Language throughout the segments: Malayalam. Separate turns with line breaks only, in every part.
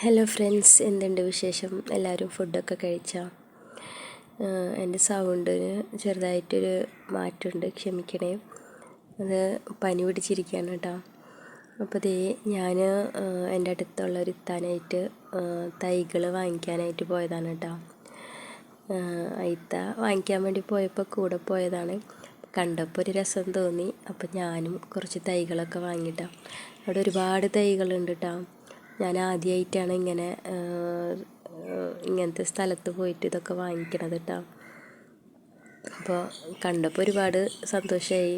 ഹലോ ഫ്രണ്ട്സ് എന്തുണ്ട് വിശേഷം? എല്ലാവരും ഫുഡൊക്കെ കഴിച്ചോ? എന്റെ സൗണ്ടിന് ചെറുതായിട്ടൊരു മാറ്റമുണ്ട്. ക്ഷമിക്കണേ. അത് പനി പിടിച്ചിരിക്കുകയാണ് കേട്ടോ. അപ്പോൾ ദേ ഞാൻ എന്റെ അടുത്തുള്ള ഒരു ഇത്താനായിട്ട് തൈകൾ വാങ്ങിക്കാനായിട്ട് പോയതാണ് കേട്ടോ. ഇത്ത വാങ്ങിക്കാൻ വേണ്ടി പോയപ്പോൾ കൂടെ പോയതാണ്. കണ്ടപ്പോൾ ഒരു രസം തോന്നി. അപ്പോൾ ഞാനും കുറച്ച് തൈകളൊക്കെ വാങ്ങിയിട്ടാണ് അവിടെ ഒരുപാട് തൈകളുണ്ട് കേട്ടോ. ഞാൻ ആദ്യമായിട്ടാണ് ഇങ്ങനെ ഇങ്ങനത്തെ സ്ഥലത്ത് പോയിട്ട് ഇതൊക്കെ വാങ്ങിക്കണത് കേട്ടോ അപ്പോൾ കണ്ടപ്പോൾ ഒരുപാട് സന്തോഷമായി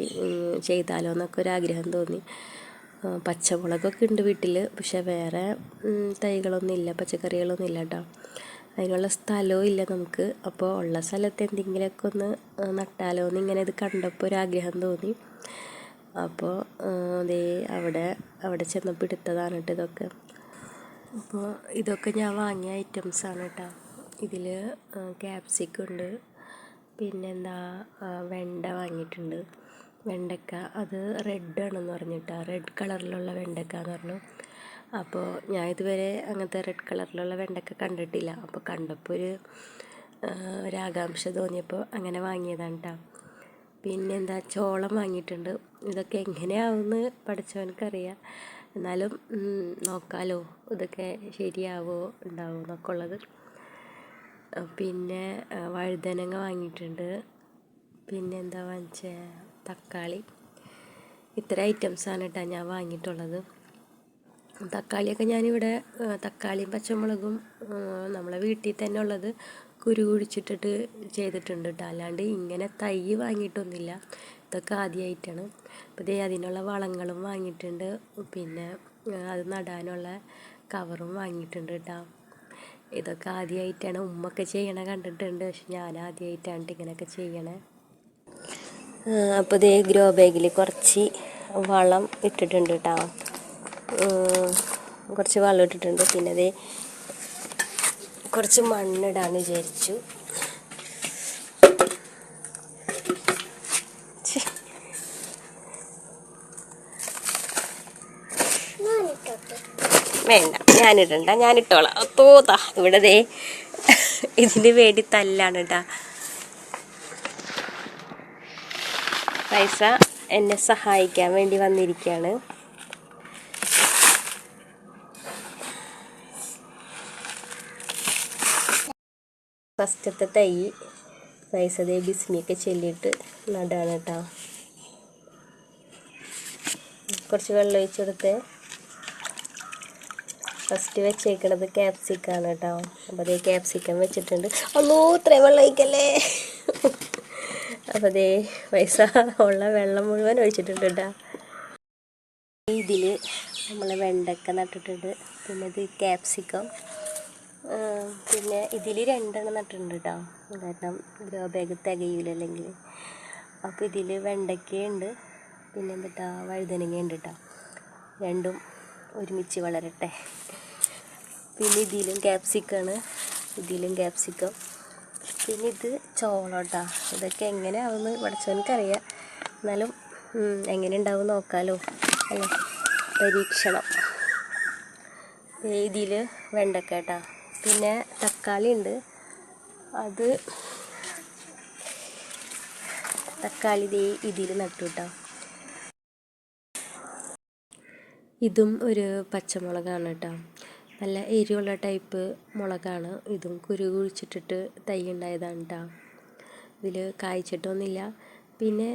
ചെയ്താലോ എന്നൊക്കെ ഒരു ആഗ്രഹം തോന്നി. പച്ചമുളകൊക്കെ ഉണ്ട് വീട്ടിൽ പക്ഷേ വേറെ തൈകളൊന്നും ഇല്ല പച്ചക്കറികളൊന്നും ഇല്ല കേട്ടോ അതിനുള്ള സ്ഥലവും ഇല്ല നമുക്ക്. അപ്പോൾ ഉള്ള സ്ഥലത്ത് എന്തെങ്കിലുമൊക്കെ ഒന്ന് നട്ടാലോ എന്ന് ഇങ്ങനെ ഇത് കണ്ടപ്പോൾ ഒരാഗ്രഹം തോന്നി. അപ്പോൾ അതേ അവിടെ അവിടെ ചെന്നപ്പോൾ എടുത്തതാണ് കേട്ടോ ഇതൊക്കെ. അപ്പോൾ ഇതൊക്കെ ഞാൻ വാങ്ങിയ ഐറ്റംസ് ആണ് കേട്ടോ ഇതിൽ ക്യാപ്സിക്കം ഉണ്ട്. പിന്നെന്താ വെണ്ട വാങ്ങിയിട്ടുണ്ട്. വെണ്ടക്ക അത് റെഡ് ആണെന്ന് പറഞ്ഞിട്ടാ റെഡ് കളറിലുള്ള വെണ്ടക്ക എന്ന് പറഞ്ഞു. അപ്പോൾ ഞാൻ ഇതുവരെ അങ്ങനത്തെ റെഡ് കളറിലുള്ള വെണ്ടക്ക കണ്ടിട്ടില്ല. അപ്പോൾ കണ്ടപ്പോൾ ഒരു ഒരാകാംക്ഷ തോന്നിയപ്പോൾ അങ്ങനെ വാങ്ങിയതാണ് കേട്ടോ പിന്നെന്താ ചോളം വാങ്ങിയിട്ടുണ്ട്. ഇതൊക്കെ എങ്ങനെയാവുമെന്ന് പഠിച്ചവനക്കറിയാം എന്നാലും നോക്കാമല്ലോ ഇതൊക്കെ ശരിയാവോ ഉണ്ടാവോ എന്നൊക്കെ ഉള്ളത്. പിന്നെ വഴുതനങ്ങ വാങ്ങിയിട്ടുണ്ട്. പിന്നെ എന്താ വാങ്ങിച്ചത് തക്കാളി. ഇത്ര ഐറ്റംസാണ് കേട്ടോ ഞാൻ വാങ്ങിയിട്ടുള്ളത്. തക്കാളിയൊക്കെ ഞാനിവിടെ തക്കാളിയും പച്ചമുളകും നമ്മളെ വീട്ടിൽ തന്നെ ഉള്ളത് കുരു കുഴിച്ചിട്ടിട്ട് ചെയ്തിട്ടുണ്ട് കേട്ടോ അല്ലാണ്ട് ഇങ്ങനെ തൈ വാങ്ങിയിട്ടൊന്നുമില്ല. ഇതൊക്കെ ആദ്യമായിട്ടാണ് അപ്പോൾ ഇതേ അതിനുള്ള വളങ്ങളും വാങ്ങിയിട്ടുണ്ട്. പിന്നെ അത് നടാനുള്ള കവറും വാങ്ങിയിട്ടുണ്ട് കേട്ടോ ഇതൊക്കെ ആദ്യമായിട്ടാണ് ഉമ്മൊക്കെ ചെയ്യണ കണ്ടിട്ടുണ്ട്. പക്ഷെ ഞാൻ ആദ്യമായിട്ടാണ് ഇങ്ങനെയൊക്കെ ചെയ്യണേ. അപ്പോൾ ഇതേ ഗ്രോ ബാഗിൽ കുറച്ച് വളം ഇട്ടിട്ടുണ്ട് കേട്ടോ കുറച്ച് വളം ഇട്ടിട്ടുണ്ട്. പിന്നെ അതേ കുറച്ച് മണ്ണിടാന്ന് വിചാരിച്ചു. വേണ്ട ഞാനിടണ്ട ഞാനിട്ടോളാം. തോതാ ഇവിടെ ദേ. ഇതിന് വേണ്ടി തല്ലാണ് കേട്ടാ പൈസ എന്നെ സഹായിക്കാൻ വേണ്ടി വന്നിരിക്കുകയാണ് ഫസ്റ്റത്തെ തൈ പൈസ ദേ ബിസ്മിയൊക്കെ ചെല്ലിയിട്ട് നടാണ് കേട്ടോ കുറച്ച് വെള്ളം ഒഴിച്ചു കൊടുത്തേ. ഫസ്റ്റ് വെച്ചേക്കണത് ക്യാപ്സിക്കാണ് കേട്ടോ അപ്പോൾ അതേ ക്യാപ്സിക്കം വെച്ചിട്ടുണ്ട്. അല്ലോ ഇത്രയും വെള്ളം ഒഴിക്കല്ലേ? അപ്പോൾ അതേ പൈസ ഉള്ള വെള്ളം മുഴുവൻ ഒഴിച്ചിട്ടുണ്ട് കേട്ടോ. ഇതിൽ നമ്മൾ വെണ്ടക്ക നട്ടിട്ടുണ്ട്. പിന്നെ ഇത് ക്യാപ്സിക്കം പിന്നെ ഇതിൽ രണ്ടെണ്ണം നട്ടിട്ടുണ്ട് കേട്ടോ. കാരണം ഗ്രോ ബാഗ് അല്ലെങ്കിൽ. അപ്പോൾ ഇതിൽ വെണ്ടയ്ക്കയുണ്ട് പിന്നെ എന്താ വഴുതനങ്ങ ഉണ്ട് കേട്ടോ. രണ്ടും ഒരുമിച്ച് വളരട്ടെ. പിന്നെ ഇതിലും ക്യാപ്സിക്കാണ് ഇതിലും ക്യാപ്സിക്കം പിന്നെ ഇത് ചോളോട്ടാ. ഇതൊക്കെ എങ്ങനെ ആവുമെന്ന് പഠിച്ചവനക്കറിയാം എന്നാലും എങ്ങനെ ഉണ്ടാവും നോക്കാമല്ലോ അല്ലേ? പരീക്ഷണം. ഇതിൽ വെണ്ടക്ക കേട്ടോ പിന്നെ തക്കാളി ഉണ്ട് അത് തക്കാളി ദേ ഇതിൽ നട്ടു കേട്ടോ ഇതും ഒരു പച്ചമുളകാണ് കേട്ടോ. നല്ല എരിവുള്ള ടൈപ്പ് മുളകാണ്. ഇതും കുരു കുഴിച്ചിട്ടിട്ട് തൈ ഉണ്ടായതാണ് കേട്ടോ. ഇതിൽ കായ്ച്ചിട്ടൊന്നുമില്ല. പിന്നെ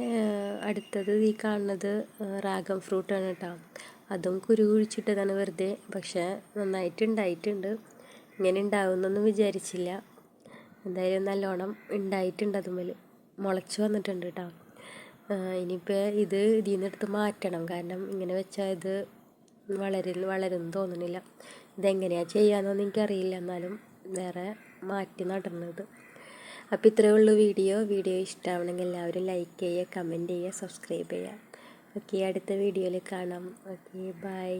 അടുത്തത് ഈ കാണുന്നത് റാഗം ഫ്രൂട്ടാണ് കേട്ടോ. അതും കുരു കുഴിച്ചിട്ടതാണ് വെറുതെ. പക്ഷേ നന്നായിട്ട് ഉണ്ടായിട്ടുണ്ട്. ഇങ്ങനെ ഉണ്ടാവുമെന്നൊന്നും വിചാരിച്ചില്ല. എന്തായാലും നല്ലോണം ഉണ്ടായിട്ടുണ്ട് അതുമ്മൽ. മുളച്ച് വന്നിട്ടുണ്ട് കേട്ടോ. ഇനിയിപ്പോൾ ഇത് ഇതിൽ നിന്നെടുത്ത് മാറ്റണം. കാരണം ഇങ്ങനെ വെച്ചാൽ ഇത് വളരും വളരും തോന്നുന്നില്ല ഇതെങ്ങനെയാണ് ചെയ്യാമെന്നൊന്നും എനിക്കറിയില്ല. എന്നാലും വേറെ മാറ്റി നടന്നത്. അപ്പോൾ ഇത്രയേ ഉള്ളൂ വീഡിയോ. വീഡിയോ ഇഷ്ടമാവണമെങ്കിൽ എല്ലാവരും ലൈക്ക് ചെയ്യുക കമന്റ് ചെയ്യുക സബ്സ്ക്രൈബ് ചെയ്യുക. ഓക്കെ അടുത്ത വീഡിയോയിൽ കാണാം. Okay bye